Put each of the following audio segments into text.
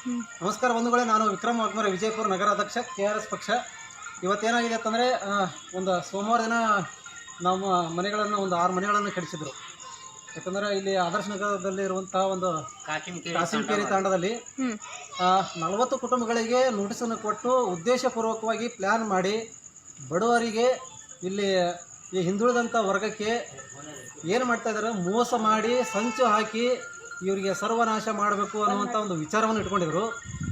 ನಮಸ್ಕಾರ ಬಂಧುಗಳೇ ನಾನು ವಿಕ್ರಮ್ ವಾಗ್ಮರೆ ವಿಜಯಪುರ ನಗರಾಧ್ಯಕ್ಷ ಕೆ ಆರ್ ಎಸ್ ಪಕ್ಷ. ಇವತ್ತೇನಾಗಿದೆ ಅಂತಂದರೆ ಒಂದು ಸೋಮವಾರ ದಿನ ನಮ್ಮ ಮನೆಗಳನ್ನು ಒಂದು ಆರು ಮನೆಗಳನ್ನು ಕೆಡಿಸಿದರು. ಯಾಕಂದರೆ ಇಲ್ಲಿ ಆದರ್ಶ ನಗರದಲ್ಲಿ ಇರುವಂತಹ ಒಂದು ಕಾಸಿಂಕೇರಿ ತಾಂಡದಲ್ಲಿ ನಲವತ್ತು ಕುಟುಂಬಗಳಿಗೆ ನೋಟಿಸನ್ನು ಕೊಟ್ಟು ಉದ್ದೇಶಪೂರ್ವಕವಾಗಿ ಪ್ಲ್ಯಾನ್ ಮಾಡಿ ಬಡವರಿಗೆ ಇಲ್ಲಿ ಈ ಹಿಂದುಳಿದಂಥ ವರ್ಗಕ್ಕೆ ಏನು ಮಾಡ್ತಾ ಇದ್ದಾರೆ? ಮೋಸ ಮಾಡಿ ಸಂಚು ಹಾಕಿ ಇವರಿಗೆ ಸರ್ವನಾಶ ಮಾಡಬೇಕು ಅನ್ನುವಂಥ ಒಂದು ವಿಚಾರವನ್ನು ಇಟ್ಕೊಂಡಿದ್ರು.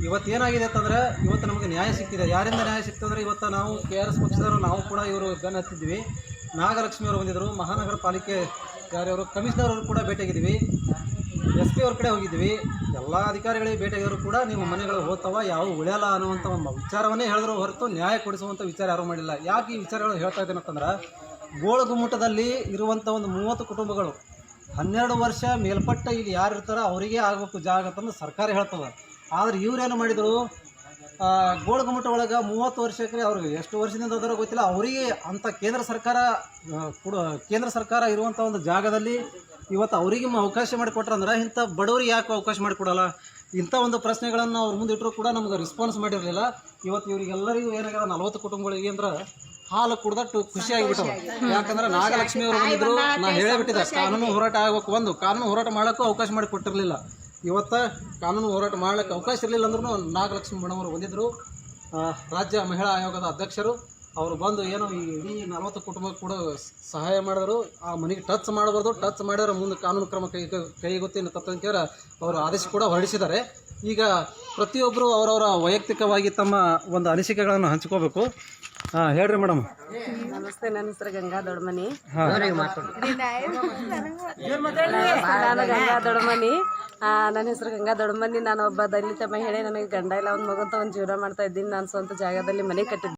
ಇವತ್ತು ಏನಾಗಿದೆ ಅಂತಂದರೆ, ಇವತ್ತು ನಮಗೆ ನ್ಯಾಯ ಸಿಕ್ಕಿದೆ ಯಾರಿಂದ ನ್ಯಾಯ ಸಿಗ್ತಂದ್ರೆ ಇವತ್ತು ನಾವು ಕೆ ಆರ್ ಎಸ್ ಪಕ್ಷದವರು, ನಾವು ಕೂಡ ಇವರು ಗನ್ ಹತ್ತಿದ್ವಿ. ನಾಗಲಕ್ಷ್ಮಿ ಅವರು ಬಂದಿದ್ದರು ಮಹಾನಗರ ಪಾಲಿಕೆ ಯಾರ್ಯವರು ಕಮಿಷನರ್ ಅವರು ಕೂಡ ಭೇಟಿಯಾಗಿದ್ವಿ. ಎಸ್ ಪಿ ಅವ್ರ ಕಡೆ ಹೋಗಿದ್ವಿ. ಎಲ್ಲ ಅಧಿಕಾರಿಗಳಿಗೆ ಭೇಟಿಯಾಗಿದ್ರು ಕೂಡ ನಿಮ್ಮ ಮನೆಗಳು ಹೋಗ್ತಾವ, ಯಾವ ಉಳಿಯಲ್ಲ ಅನ್ನುವಂಥ ಒಂದು ವಿಚಾರವನ್ನೇ ಹೇಳಿದ್ರು ಹೊರತು ನ್ಯಾಯ ಕೊಡಿಸುವಂಥ ವಿಚಾರ ಯಾರೂ ಮಾಡಿಲ್ಲ. ಯಾಕೆ ಈ ವಿಚಾರಗಳು ಹೇಳ್ತಾ ಇದ್ದೇನೆ ಅಂತಂದ್ರೆ ಗೋಳಗುಮ್ಮಟದಲ್ಲಿ ಇರುವಂಥ ಒಂದು ಮೂವತ್ತು ಕುಟುಂಬಗಳು ಹನ್ನೆರಡು ವರ್ಷ ಮೇಲ್ಪಟ್ಟ ಇಲ್ಲಿ ಯಾರು ಇರ್ತಾರೋ ಅವರಿಗೆ ಆಗಬೇಕು ಜಾಗ ಅಂತಂದು ಸರ್ಕಾರ ಹೇಳ್ತದೆ. ಆದ್ರೆ ಇವರೇನು ಮಾಡಿದರು? ಗೋಳಗುಮಟ ಒಳಗೆ ಮೂವತ್ತು ವರ್ಷಕ್ಕೆ ಅವ್ರಿಗೆ ಎಷ್ಟು ವರ್ಷದಿಂದ ಅದರ ಗೊತ್ತಿಲ್ಲ. ಅವರಿಗೆ ಅಂಥ ಕೇಂದ್ರ ಸರ್ಕಾರ ಕೊಡ, ಕೇಂದ್ರ ಸರ್ಕಾರ ಇರುವಂಥ ಒಂದು ಜಾಗದಲ್ಲಿ ಇವತ್ತು ಅವರಿಗೆ ಅವಕಾಶ ಮಾಡಿಕೊಟ್ರಂದ್ರೆ ಇಂಥ ಬಡವರಿಗೆ ಯಾಕೆ ಅವಕಾಶ ಮಾಡಿಕೊಡಲ್ಲ? ಇಂಥ ಒಂದು ಪ್ರಶ್ನೆಗಳನ್ನು ಅವ್ರ ಮುಂದೆ ಇಟ್ಟರು ಕೂಡ ನಮ್ಗೆ ರೆಸ್ಪಾನ್ಸ್ ಮಾಡಿರಲಿಲ್ಲ. ಇವತ್ತು ಇವರಿಗೆಲ್ಲರಿಗೂ ಏನಾಗ್ಯದ? ನಲವತ್ತು ಕುಟುಂಬಗಳಿಗೆ ಅಂದ್ರೆ ಹಾಲು ಕುಡ್ದಟ್ಟು ಖುಷಿ ಆಗಿಬಿಟ್ಟವು ಯಾಕಂದ್ರೆ ನಾಗಲಕ್ಷ್ಮಿ ಅವರು ಬಂದಿದ್ರು ನಾ ಹೇಳೇ ಬಿಟ್ಟಿದ್ದೆ ಕಾನೂನು ಹೋರಾಟ ಆಗಬೇಕು ಒಂದು ಕಾನೂನು ಹೋರಾಟ ಮಾಡೋಕ್ಕೂ ಅವಕಾಶ ಮಾಡಿ ಕೊಟ್ಟಿರಲಿಲ್ಲ. ಇವತ್ತು ಕಾನೂನು ಹೋರಾಟ ಮಾಡ್ಲಿಕ್ಕೆ ಅವಕಾಶ ಇರಲಿಲ್ಲ ಅಂದ್ರೂ ನಾಗಲಕ್ಷ್ಮಿ ಮೇಡಮ್ ಅವರು ಬಂದಿದ್ದರು ರಾಜ್ಯ ಮಹಿಳಾ ಆಯೋಗದ ಅಧ್ಯಕ್ಷರು ಅವರು ಬಂದು ಏನು ಈ ಇಡೀ ನಲವತ್ತು ಕುಟುಂಬಕ್ಕೆ ಕೂಡ ಸಹಾಯ ಮಾಡಿದ್ರು. ಆ ಮನೆಗೆ ಟಚ್ ಮಾಡಬಾರ್ದು ಟಚ್ ಮಾಡಿದ್ರೆ ಮುಂದೆ ಕಾನೂನು ಕ್ರಮ ಕೈ ಕೈಗೊತ್ತಿ ತಕ್ಕಂತೆ ಅವರು ಆದೇಶ ಕೂಡ ಹೊರಡಿಸಿದ್ದಾರೆ. ಈಗ ಪ್ರತಿಯೊಬ್ಬರು ಅವರವರ ವೈಯಕ್ತಿಕವಾಗಿ ತಮ್ಮ ಒಂದು ಅನಿಸಿಕೆಗಳನ್ನು ಹಂಚ್ಕೋಬೇಕು. ಹಾಂ ಹೇಳ್ರಿ ಮೇಡಮ್. ನಮಸ್ತೆ ನನ್ನ ಹೆಸರು ಗಂಗಾ ದೊಡ್ಮನಿ. ನಾನು ಗಂಗಾ ದೊಡ್ಮನಿ. ನನ್ನ ಹೆಸರು ಗಂಗಾ ದೊಡ್ಮನಿ. ನಾನು ಒಬ್ಬ ದಲಿತ ಮಹಿಳೆ. ನನಗೆ ಗಂಡ ಇಲ್ಲ. ಒಂದು ಮಗಂತ ಒಂದು ಜೀವನ ಮಾಡ್ತಾ ಇದ್ದೀನಿ. ನಾನು ಸ್ವಂತ ಜಾಗದಲ್ಲಿ ಮನೆ ಕಟ್ಟಿದ್ದೆ